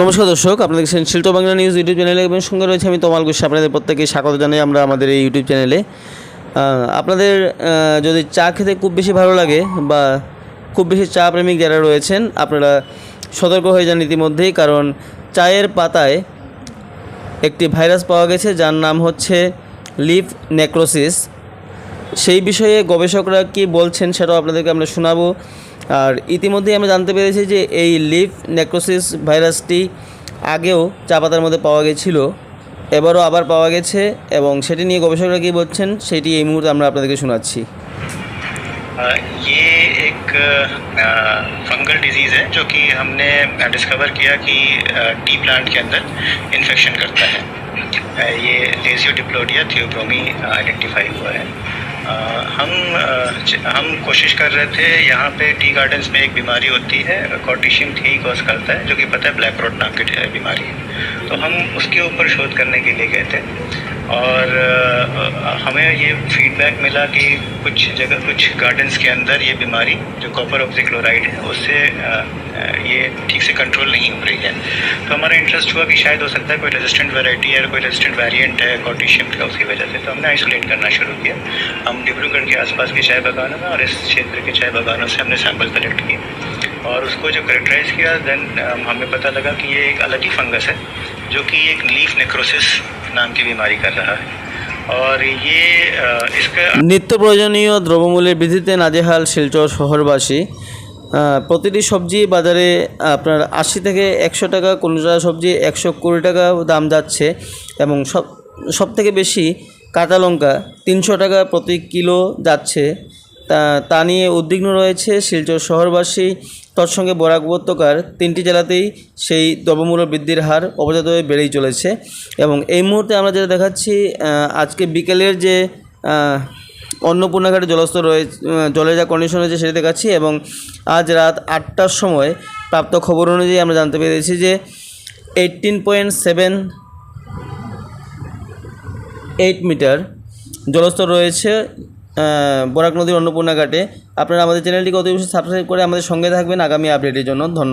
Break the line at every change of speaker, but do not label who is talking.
নমস্কার দর্শক আপনাদের দেখছেন শিল্প বাংলা নিউজ ইউটিউব চ্যানেলে এবং সঙ্গে রয়েছে আমি তমাল গোস্বা আপনাদের প্রত্যেকে স্বাগত জানাই আমরা আমাদের এই ইউটিউব চ্যানেলে। আপনাদের যদি চা খেতে খুব বেশি ভালো লাগে বা খুব বেশি চা প্রেমিক যারা রয়েছেন, আপনারা সতর্ক হয়ে যান ইতিমধ্যেই, কারণ চায়ের পাতায় একটি ভাইরাস পাওয়া গেছে, যার নাম হচ্ছে লিভ নেক্রোসিস। সেই বিষয়ে গবেষকরা কি বলছেন সেটাও আপনাদেরকে আমরা শোনাবো। আর ইতিমধ্যেই আমরা জানতে পেরেছি যে এই লিভ নেক্রোসিস ভাইরাসটি আগেও চা পাতার মধ্যে পাওয়া গেছিল এবারও আবার পাওয়া গেছে এবং সেটি নিয়ে গবেষকরা কী বলছেন সেটি এই মুহূর্তে আমরা আপনাদেরকে শোনাচ্ছি
अ, ये एक फंगल डिजीज़ है जो कि हमने डिस्कवर किया कि टी प्लांट के अंदर इन्फेक्शन करता है अ, ये लेजियो डिप्लोडिया थियोब्रोमी आइडेंटिफाई हुआ है हम हम कोशिश कर रहे थे, यहाँ पे टी गार्डन्स में एक बीमारी होती है कॉटिशियम थी कॉज करता है, जो कि पता है ब्लैक रोड नाम की बीमारी है। तो हम उसके ऊपर शोध करने के लिए गए थे, और हमें ये फीडबैक मिला कि कुछ जगह, कुछ गार्डन्स के अंदर ये बीमारी, जो कॉपर ऑक्सीक्लोराइड है, उससे ये ठीक से कंट्रोल नहीं हो रही है। तो हमारा इंटरेस्ट हुआ कि शायद हो सकता है कोई रेजिस्टेंट वैरायटी है, कोई रेजिस्टेंट वेरिएंट है कॉटिशियम का उसकी वजह से। तो हमने आइसोलेट करना शुरू किया। हम डिब्रूगढ़ के आसपास के चाय बागानों में और इस क्षेत्र के चाय बागानों से हमने सैंपल कलेक्ट किए। और उसको जो करेक्टराइज किया देन हमें पता लगा कि ये एक अलग ही फंगस है, जो कि एक लीफ नेक्रोसिस नाम की बीमारी कर रहा है।
নিত্য প্রয়োজনীয় দ্রব্যমূল্যের বৃদ্ধিতে নাজেহাল শিলচর শহরবাসী প্রতিটি সবজি বাজারে আপনার আশি থেকে একশো টাকা কোনোটা সবজি একশো কুড়ি টাকা দাম যাচ্ছে এবং সব সব থেকে বেশি কাঁচা লঙ্কা তিনশো টাকা প্রতি কিলো যাচ্ছে। তা নিয়ে উদ্বিগ্ন রয়েছে শিলচর শহরবাসী। তৎসঙ্গে বরাক উপত্যকার তিনটি জেলাতেই সেই দ্রব্যমূল্য বৃদ্ধির হার অপজাতভাবে বেড়েই চলেছে এবং এই মুহূর্তে আমরা যেটা দেখাচ্ছি আজকে বিকেলের যে অন্নপূর্ণাঘাটে জলস্তর রয়েছে জলের যা কন্ডিশন রয়েছে সেটা দেখাচ্ছি এবং আজ রাত আটটার সময় প্রাপ্ত খবর অনুযায়ী আমরা জানতে পেরেছি যে eighteen point seven eight metre জলস্তর রয়েছে বরাক নদীর অন্নপূর্ণা ঘাটে। আপনারা আমাদের চ্যানেলটিকে অতি অবশ্যই সাবস্ক্রাইব করে আমাদের সঙ্গে থাকবেন। আগামী আপডেটের জন্য ধন্যবাদ।